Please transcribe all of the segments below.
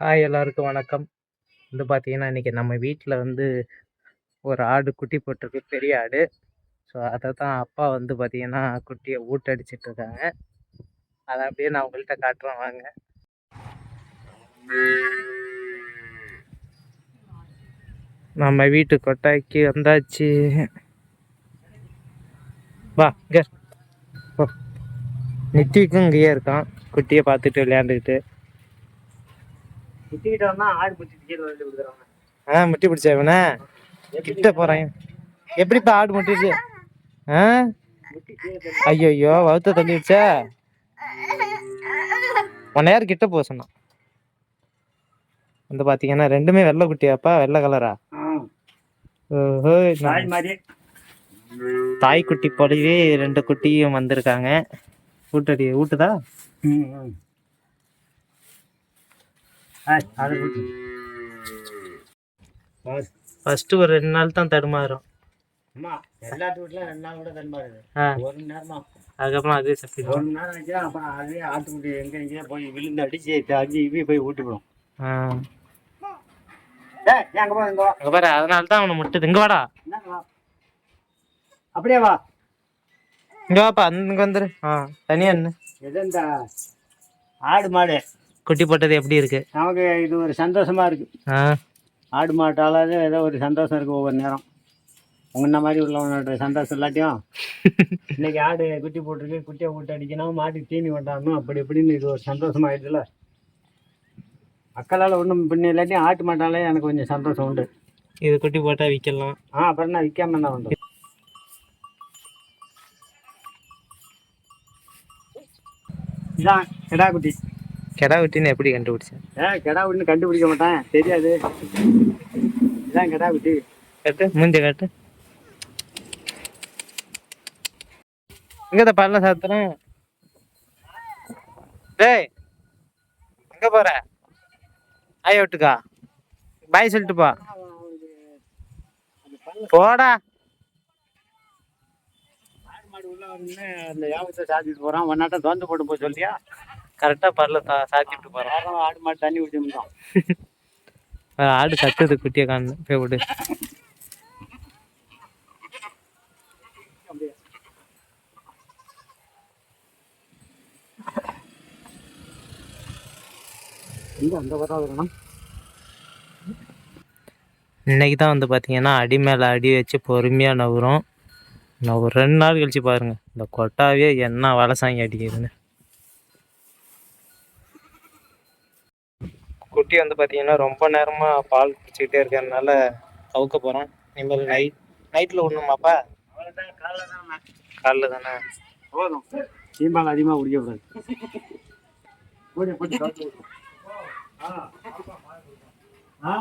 Hi எல்லாருக்கும் வணக்கம். வந்து பார்த்தீங்கன்னா, இன்னைக்கு நம்ம வீட்டில் வந்து ஒரு ஆடு குட்டி போட்டிருக்கு. பெரிய ஆடு. ஸோ அதை தான் அப்பா வந்து பார்த்தீங்கன்னா, குட்டியை ஊட்டடிச்சிட்டு இருக்காங்க. அதை அப்படியே நான் உங்கள்கிட்ட காட்டுறேன் வாங்க. நம்ம வீட்டு கொட்டாய்க்கு வந்தாச்சு. வா இங்கே நித்திக்கும் இங்கேயே இருக்கான். குட்டியை பார்த்துட்டு விளையாண்டுக்கிட்டு. ஆடு வந்து விடுறாங்க ஆ முட்டி பிடிச்சா இவனை? கிட்ட போறேன். எப்படிப்பா ஆடு முட்டிச்சு? ஆ? ஐயோ ஐயோ வவுத்த தள்ளிடுச்சா. உன்னை யார் கிட்ட போக சொன்னான்? வந்து பாத்தீங்கன்னா ரெண்டுமே வெள்ளை குட்டியாப்பா வெள்ளை கலரா ஓஹோ தாய் குட்டி போலவே ரெண்டு குட்டியும் வந்திருக்காங்க. ஊட்டடி ஊட்டுதா ம், ம். ஆய், அதை விட்டு. பாரு. ஃபர்ஸ்ட் ஒரு ரெண்டு நாள் தான் தடுமாறும். ஒரு அதுக்கப்புறம் அதே ஒரு சப்பிடும் மணி நேரம் ஆச்சுன்னா அப்புறம் அதே ஆட்டுக்குட்டி எங்க எங்கேயோ போய் விழுந்து அடிச்சு அஞ்சு இவி போய் ஏன் அங்க பாரு அதனால தான் அவனை முட்டுது. இங்க வாடா. அப்படியே வா. இங்க வாப்பா அங்க வந்துரு. ஆ தனியா எது இந்த ஆடு மாடு? குட்டி போட்டது எப்படி இருக்கு? நமக்கு இது ஒரு சந்தோஷமா இருக்கு. ஆடு மாட்டாலாவது ஏதோ ஒரு சந்தோஷம் இருக்கு ஒவ்வொரு நேரம். உங்க மாதிரி உள்ளவனோட சந்தோஷம் இல்லாட்டியும் இன்னைக்கு ஆடு குட்டி போட்டிருக்கு குட்டியை போட்டு அடிக்கணும் மாட்டுக்கு தீனி கொண்டாடணும் அப்படி இப்படின்னு இது ஒரு சந்தோஷம் ஆயிடுதுல மக்களால் ஒன்றும் பின்ன இல்லாட்டியும் ஆட்டு மாட்டாலே எனக்கு கொஞ்சம் சந்தோஷம் உண்டு. இது குட்டி போட்டா விக்கலாம் ஆ அப்புறம் நான் விற்காம என்ன உண்டு. இதான் கிடா குட்டி. கெடா குட்டின்னு எப்படி கண்டுபிடிச்சேன்? ஏன் கிடா குட்டின்னு கண்டுபிடிக்க மாட்டேன். தெரியாது. இதான் கிடா குட்டி கட்டு மூஞ்ச கட்டு. இங்கத பல்ல சாத்துறேன் டேய் எங்க போற? ஆய விட்டுக்கா. பாய் சொல்லிட்டு போ. போடா. அந்த யாபத்தை சாத்திட்டு போறான். ஒன்னாட்டம் திறந்து போட்டு போய் சொல்லியா? கரெக்டா பல்ல சா சாத்திட்டு போறேன் யாரும் ஆடு மாடு தண்ணி குடிச்சிருந்தோம் ஆடு கத்துது குட்டியை காணு போய் விடு. இன்னைக்கு தான் வந்து பார்த்தீங்கன்னா அடி மேலே அடி வச்சு பொறுமையாக நவுறோம். நான் ஒரு ரெண்டு நாள் கழிச்சு பாருங்க இந்த கொட்டாவே என்ன வலசாங்கி அடிக்குதுன்னு. குட்டி வந்து பார்த்தீங்கன்னா ரொம்ப நேரமாக பால் குடிச்சிக்கிட்டே இருக்கிறதுனால அவுக்க போகிறோம் இனிமேல் நைட் நைட்டில் ஒன்றுமாப்பா அவ்வளோதான் காலைல தானே? போதும். சீம்பால் அதிகமாக குடிக்க கூடாது ஆ.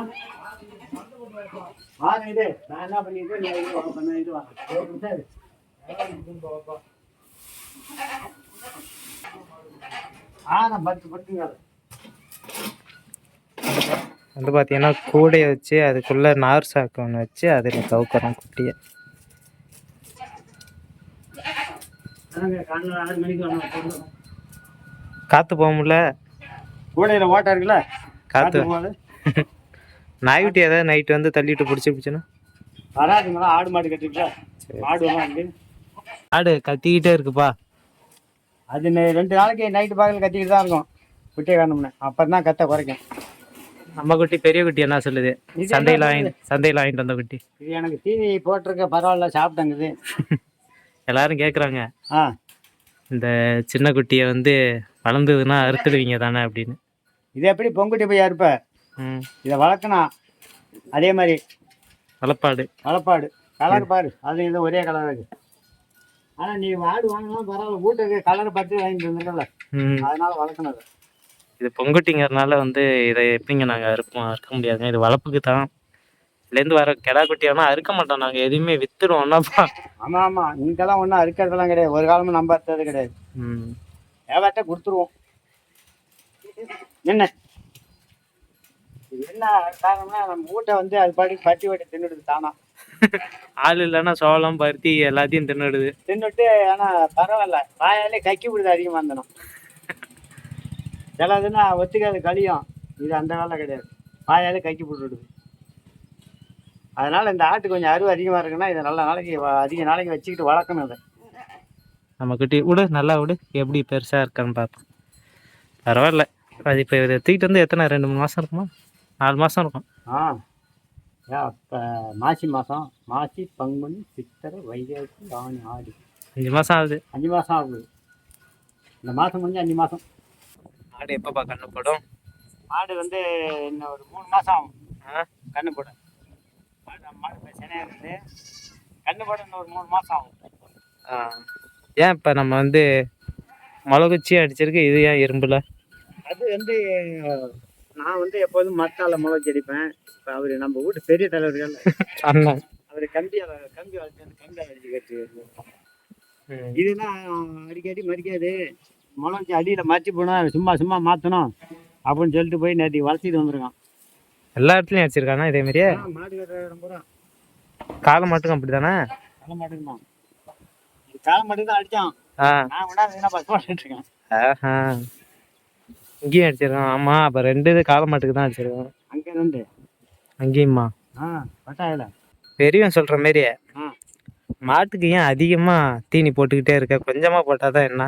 நான் என்ன பண்ணிட்டு நீ பத்து பட்டுங்க. வந்து பார்த்தீங்கன்னா கூடையை வச்சு அதுக்குள்ளே நார் சாக்கு ஒன்று வச்சு அதில் கவுக்கிறோம் குட்டியை. காற்று போக முடியல. கூடையில் ஓட்டா இருக்குல்ல? காற்று நாய்க்குட்டி ஏதாவது நைட்டு வந்து தள்ளிட்டு பிடிச்சி பிடிச்சுன்னா? வராதுங்களா ஆடு மாடு எல்லாம் இருக்கு. ஆடு கத்திக்கிட்டே இருக்குப்பா. அது ரெண்டு நாளைக்கு நைட்டு பகல் கத்திக்கிட்டு தான் இருக்கும். குட்டியை காணும்னு. அப்புறம் தான் கத்த குறைக்கும். நம்ம குட்டி பெரிய குட்டி என்ன சொல்லுது? சந்தையில் வாங்கி சந்தையில் வாங்கிட்டு வந்த குட்டி. இது எனக்கு தீனி போட்டிருக்க பரவாயில்ல சாப்பிட்டங்குது. எல்லாரும் கேட்குறாங்க ஆ. இந்த சின்ன குட்டியை வந்து வளர்ந்ததுன்னா அறுத்துடுவீங்க தானே அப்படின்னு. இது எப்படி பொங்குட்டி போய் ம். இதை வளர்க்கணும். அதே மாதிரி வளப்பாடு. வளப்பாடு. கலர் பாரு. அது இது ஒரே கலர் இருக்கு ஆனால் நீ ஆடு வாங்கினா பரவாயில்ல. வீட்டுக்கு கலர் பார்த்து வாங்கிட்டு வந்துருக்கல ம். அதனால வளர்க்கணும். இது பொங்குட்டிங்கிறதுனால வந்து இதை எப்படிங்க நாங்கள் அறுப்போம்? அறுக்க முடியாதுங்க. இது வளர்ப்புக்கு தான். இதுலேருந்து வர கெடா குட்டி ஆனால் அறுக்க மாட்டோம். நாங்கள் எதுவுமே வித்துடுவோம்னாப்பா ஆமா ஆமா. இங்கெல்லாம் ஒன்றும் அறுக்கிறதெல்லாம் கிடையாது. ஒரு காலமும் நம்ப அறுத்தது கிடையாது. ம். வியாபாரத்தை கொடுத்துருவோம். என்ன? என்ன காரணம்னா நம்ம வீட்டை வந்து அது பாட்டுக்கு பட்டி வட்டி தின்னுடுது தானா? ஆள் இல்லைன்னா சோளம் பருத்தி எல்லாத்தையும் தின்னுடுது. தின்னுட்டு ஆனா பரவாயில்ல. வாயாலே கக்கி விடுது அதிகமாக இருந்தனும் சிலதுன்னா ஒத்துக்காது கழியும் இது அந்த வேலை கிடையாது. வாயாலே கைக்கு போட்டுடுது. அதனால் இந்த ஆட்டு கொஞ்சம் அருவு அதிகமாக இருக்குன்னா இதை நல்ல நாளைக்கு அதிக நாளைக்கு வச்சுக்கிட்டு வளர்க்கணும் அதை நம்ம குட்டி விடு நல்லா விடு எப்படி பெருசாக இருக்கான்னு பார்ப்போம். பரவாயில்ல. அது இப்போ இதை தூக்கிட்டு வந்து எத்தனை ரெண்டு மூணு மாதம் இருக்குமா? நாலு மாதம் இருக்கும். ஆ. ஏன் இப்போ மாசி மாதம் மாசி பங்குனி சித்திரை வைகாசி ஆணி ஆடி. அஞ்சு மாதம் ஆகுது. அஞ்சு மாதம் ஆகுது. இந்த மாதம் முடிஞ்சு அஞ்சு மாதம் ஆடு எப்போப்பா கண்ணு போடும்? ஆடு வந்து இன்னும் ஒரு மூணு மாதம் ஆகும். கண்ணு போட. மாடு மாடு இப்போ சென்னையாக இருக்குது கண்ணு போட இன்னும் ஒரு மூணு மாதம் ஆகும். ஏன் இப்போ நம்ம வந்து மிளகுச்சி அடிச்சிருக்கு இது ஏன் இரும்புல? அது வந்து நான் வந்து எப்போதும் மரத்தால் முளைச்சி அடிப்பேன். இப்போ அவர் நம்ம வீட்டு பெரிய தலைவர்கள். அண்ணன். அவர் கம்பி அல- கம்பி வளர்த்து அந்த கம்பி அடிச்சு கட்டி இதுனா அடிக்கடி மறிக்காது முளைச்சி அடியில் மறைச்சி போனால் சும்மா சும்மா மாற்றணும் அப்படின்னு சொல்லிட்டு போய் நேற்று வளர்த்திட்டு வந்திருக்கான். எல்லா இடத்துலையும் அடிச்சிருக்கானா இதே மாதிரியே? காலை மட்டும் அப்படி தானே காலை தான் இது காலை மாட்டுக்கு தான் அடித்தான் நான் பஸ் பண்ணிட்டு இருக்கேன் ஆஹா. இங்கேயும் அடிச்சிருக்கான். ஆமாம் அப்போ ரெண்டு இது காலை மாட்டுக்கு தான் அடிச்சிருக்கான். அங்கே இருந்து அங்கேயுமா பெரியவன் சொல்கிற மாரி ஆ. மாட்டுக்கு ஏன் அதிகமாக தீனி போட்டுக்கிட்டே இருக்க? கொஞ்சமாக போட்டால் தான் என்ன?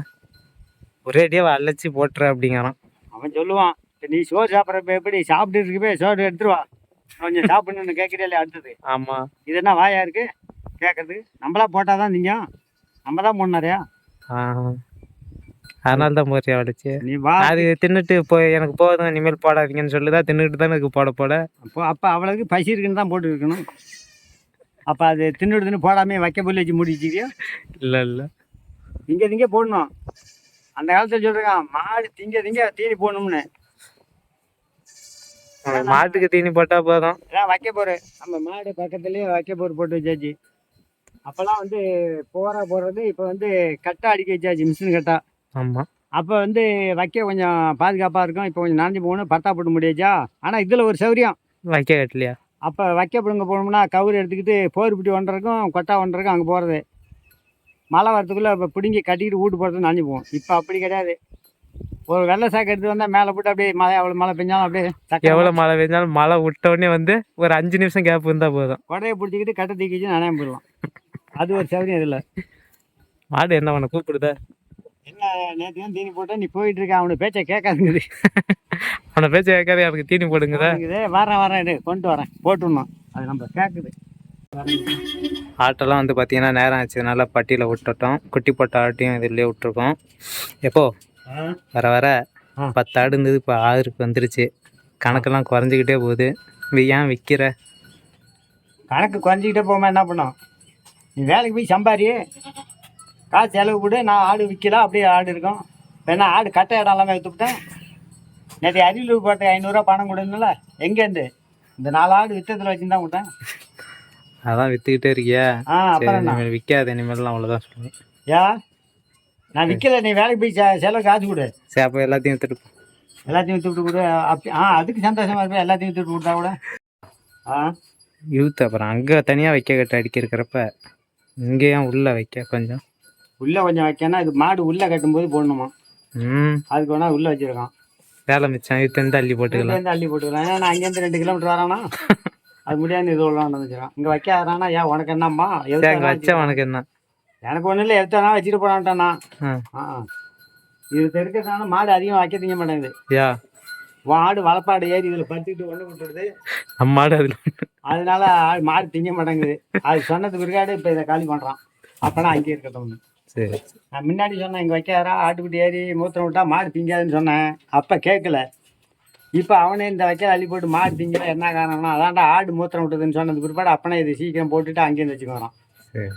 ஒரேடியாக அழைச்சி போட்டுற அப்படிங்கிறான் அவன் சொல்லுவான் "இப்ப நீ சோறு சாப்பிட்றப்ப எப்படி? சாப்பிட்டு இருக்கப்பே சோறு எடுத்துட்டு வா கொஞ்சம் சாப்பிடணும்னு கேட்குறே அடுத்தது. ஆமாம் இது என்ன வாயா இருக்கு? கேட்கறது நம்மளா போட்டால் தான் நீங்க நம்ம தான் போடணாரியா ஆ. அதனால தான் போறியா அடிச்சு நீ வா. அது தின்னுட்டு போய் எனக்கு போதும் இனிமேல் போடாதீங்கன்னு சொல்லுதா தின்னுட்டு தானே இருக்கு போட போட. அப்போ அப்போ அவளுக்கு பசி இருக்குன்னு தான் போட்டு இருக்கணும் அப்போ அது தின்னு தின்னு போடாமே வைக்க புல்லு வச்சு மூடி வச்சுக்கிறியா இல்லை இல்லை. திங்க திங்க போடணும். அந்த காலத்தில் சொல்றான் மாடு திங்க திங்க தீனி போடணும்னு. மாட்டுக்கு தீனி போட்டால் போதும். அதான் வைக்க போரு நம்ம மாடு பக்கத்துலேயே வைக்க போர் போட்டு வச்சாச்சு. அப்போல்லாம் வந்து போரா போடுறது இப்போ வந்து கட்டை அடிக்க வச்சாச்சு மிஷின் கட்டா. ஆமாம் அப்போ வந்து வைக்க கொஞ்சம் பாதுகாப்பாக இருக்கும். இப்போ கொஞ்சம் நனைஞ்சு போகணும் பட்டா போட்டு முடியாச்சா? ஆனால் இதில் ஒரு சௌரியம். வைக்க கட்டலையா? அப்போ வைக்க பிடுங்க போனோம்னா கவுரு எடுத்துக்கிட்டு போர் பிடி ஒன்றரைக்கும் கொட்டா ஒன்றரைக்கும் அங்கே போகிறது மழை வரத்துக்குள்ளே இப்போ பிடுங்கி கட்டிக்கிட்டு வீட்டு போகிறது நனைஞ்சு போவோம் இப்போ அப்படி கிடையாது ஒரு வெள்ளை சாக்கு எடுத்து வந்தால் மேலே போட்டு அப்படியே மழை எவ்வளோ மழை பெஞ்சாலும் அப்படியே எவ்வளோ மழை பெஞ்சாலும் மழை விட்ட உடனே வந்து ஒரு அஞ்சு நிமிஷம் கேப் இருந்தால் போதும் கொடையை பிடிச்சிக்கிட்டு கட்டை தூக்கி வச்சு நனையாம போயிடலாம் அது ஒரு சௌரியம் இதில் மாடு என்ன பண்ண கூப்பிடுதா என்ன நேற்று தான் தீனி போட்டேன் நீ போயிட்டு இருக்க அவனுக்கு பேச்சை கேட்காதுங்குது அவனை பேச்ச கேட்காத எனக்கு தீனி போடுங்கதா வரேன் வரேன் கொண்டு வரேன் போட்டுடணும் அது நம்ம கேட்குது ஆட்டெல்லாம் வந்து பார்த்தீங்கன்னா நேரம் ஆச்சுனால பட்டியில் விட்டுட்டோம். குட்டி போட்ட ஆட்டையும் இதுலேயே விட்டுருக்கோம். எப்போ? வர வர. பத்து ஆடு இருந்தது. இப்போ ஆறுக்கு வந்துருச்சு. கணக்கெல்லாம் குறைஞ்சிக்கிட்டே போகுது. ஏன் விற்கிற கணக்கு குறைஞ்சிக்கிட்டே போகாம என்ன பண்ணோம்? நீ வேலைக்கு போய் சம்பாரி காசு செலவு கொடு நான் ஆடு விற்கலாம் அப்படியே ஆடு இருக்கும். என்ன ஆடு கட்ட இடம் எல்லாமே விற்றுவிட்டேன் நேற்று அரியலூர் போட்ட ஐநூறுரூவா பணம் கொடுங்கல. எங்கேருந்து? இந்த நாலு ஆடு வித்தத்தில் வச்சுருந்தா விட்டேன் அதான் விற்றுக்கிட்டே இருக்கியா? இனிமேல் விற்காத இனிமேல்லாம் அவ்வளோதான் சொல்லுவேன். யா? நான் விற்கல நீ வேலைக்கு போய் செலவு காசு கொடு. சரி அப்போ எல்லாத்தையும் விற்றுட்டு போ. எல்லாத்தையும் வித்துவிட்டு கொடு. அப்படி ஆ அதுக்கு சந்தோஷமா இருப்பேன் எல்லாத்தையும் வித்துவிட்டு கொடுத்தா கூட. ஆ? யூத் அப்புறம் அங்கே தனியாக வைக்க கட்ட அடிக்கிறக்கிறப்ப இங்கேயும் உள்ளே வைக்க கொஞ்சம். உள்ளே கொஞ்சம் வைக்கணும் இது மாடு உள்ளே கட்டும்போது போடணுமா? ம். அதுக்கு வேணா உள்ளே வச்சிருக்கான். வேலை மிச்சம் யூத் வந்து அள்ளி போட்டுக்கலாம் அள்ளி போட்டுக்கலாம். ஏன்னா நான் அங்கேருந்து ரெண்டு கிலோமீட்டர் வரானா? அது முடியாது இது உள்ள வச்சுருக்கான் இங்கே வைக்காதானா ஏன் உனக்கு என்னம்மா? எதுக்கு அங்கே வச்சா உனக்கு என்ன? எனக்கு ஒன்றும் இல்லை எடுத்தானா வச்சுட்டு போனான்ட்டானா இது தெருக்கிறதுனால மாடு அதிகம் வைக்க திங்க மாட்டேங்குது. யா. ஆடு வளப்பாடு ஏறி இதில் படுத்துக்கிட்டு ஒன்று விட்டுடுது நம்ம மாடு அதில். அதனால மாடு திங்க மாட்டேங்குது. அது சொன்னது பிற்காடு இப்போ இதை காலி பண்ணுறான் அப்போனா அங்கேயே இருக்கட்டும். சரி. நான் முன்னாடி சொன்னேன் இங்கே வைக்காதா ஆட்டுக்குட்டி ஏறி மூத்திரம் விட்டா மாடு திங்காதுன்னு சொன்னேன். அப்போ கேட்கல. இப்போ அவனே இந்த வைக்க அள்ளி போட்டு மாடு திங்கல என்ன காரணம்னா அதான்டா ஆடு மூத்திரம் விட்டதுன்னு சொன்னது பிற்பாடு அப்பனே இது சீக்கிரம் போட்டுட்டு அங்கேருந்து வச்சுக்கோறான் சரி.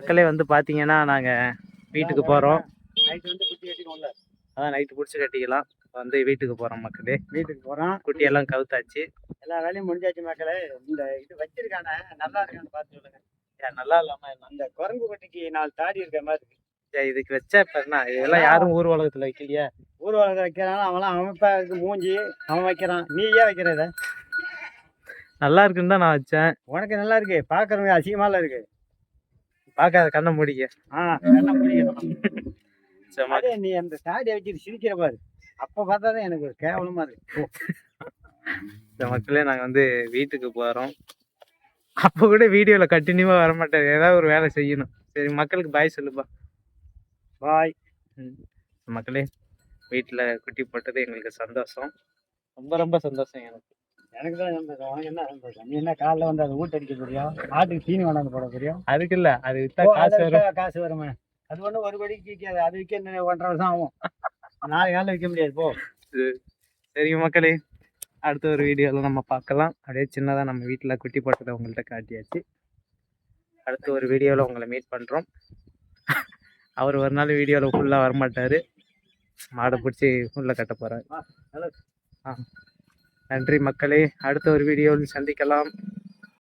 மக்களே வந்து பார்த்தீங்கன்னா நாங்கள் வீட்டுக்கு போகிறோம் நைட்டு வந்து குட்டி கட்டி அதான் நைட்டு பிடிச்சி கட்டிக்கலாம். வந்து வீட்டுக்கு போகிறோம் மக்களே. வீட்டுக்கு போகிறோம் குட்டியெல்லாம் கவுத்தாச்சு. எல்லா வேலையும் முடிஞ்சாச்சு மக்களே. இந்த இது வச்சிருக்கானே நல்லா இருக்கான்னு பார்த்து சொல்லுங்க. நல்லா இல்லாமல் அந்த குரங்கு குட்டிக்கு நாலு தாடி இருக்க. மாதிரி இதுக்கு வச்சா இப்போ என்ன? இதெல்லாம் யாரும் ஊர் உலகத்தில் வைக்கலையா. ஊர் வளர்க்க வைக்கிறான் அவன்லாம் அமைப்பா இருக்கு மூஞ்சி. அவன் வைக்கிறான். நீ ஏன் வைக்கிற இதை நல்லா இருக்குன்னு தான் நான் வச்சேன். உனக்கு நல்லா இருக்கு. பார்க்கறவங்க அசிங்கமால இருக்கு. பார்க்காத கண்ணை முடிக்க. ஆ நல்லா முடியும் சரி ம- அதே நீ அந்த தாடியை வச்சுட்டு சிரிக்கிற பாரு. அப்ப பார்த்தா தான் எனக்கு ஒரு கேவலமா இருக்கு. மக்களே நாங்கள் வந்து வீட்டுக்கு போகிறோம் அப்போ கூட வீடியோவில் கண்டினியூவாக வர மாட்டேன் ஏதாவது ஒரு வேலை செய்யணும். சரி மக்களுக்கு பாய் சொல்லுப்பா. பாய் மக்களே வீட்டில் குட்டி போட்டது எங்களுக்கு சந்தோஷம். ரொம்ப ரொம்ப சந்தோஷம் எனக்கு. எனக்கு தான் சந்தோஷம் உனக்கு என்ன சந்தோஷம் நீ என்ன காலைல வந்து அதை ஊட்டடிக்க போறியா? ஆட்டுக்கு தீனி கொண்டாந்து போட போறியா? அதுக்கு இல்லை அது வித்தா காசு வரும். காசு வருமே. அது ஒண்ணு ஒரு படிக்கு விற்காது அது விற்க ஒன்றரை வருஷம் ஆகும். நாலு நாளில் விற்க முடியாது போ. சரி மக்களே அடுத்த ஒரு வீடியோவில் நம்ம பார்க்கலாம். அப்படியே சின்னதாக நம்ம வீட்டில் குட்டி போட்டதை உங்கள்கிட்ட காட்டியாச்சு. அடுத்த ஒரு வீடியோவில் உங்களை மீட் பண்ணுறோம் அவர் ஒரு நாள் வீடியோவில் ஃபுல்லாக வரமாட்டார். மாடை பிடிச்சி உள்ளே கட்ட போகிறார். ஆ. நன்றி மக்களே. அடுத்த ஒரு வீடியோவில் சந்திக்கலாம்.